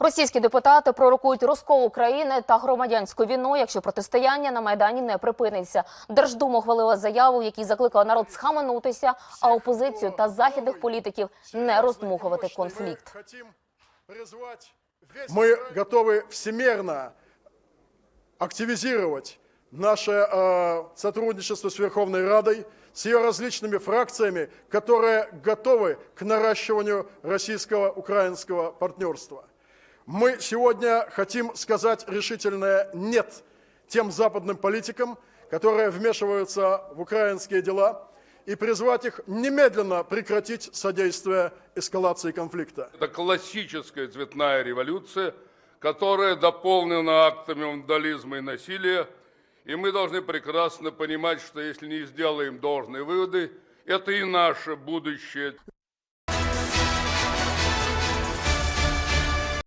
Російські депутати пророкують розкол України та громадянську війну, якщо протистояння на майдані не припиниться. Держдума ухвалила заяву, в якій закликала народ схаменутися, а опозицію та західних політиків не роздмухувати конфлікт. Мы готовы всемерно активизировать наше э, сотрудничество с Верховной Радой, с ее различными фракциями, которые готовы к наращиванию российско-украинского партнерства. Мы сегодня хотим сказать решительное «нет» тем западным политикам, которые вмешиваются в украинские дела, и призвать их немедленно прекратить содействие эскалации конфликта. Это классическая цветная революция, которая дополнена актами вандализма и насилия. И мы должны прекрасно понимать, что если не сделаем должные выводы, это и наше будущее.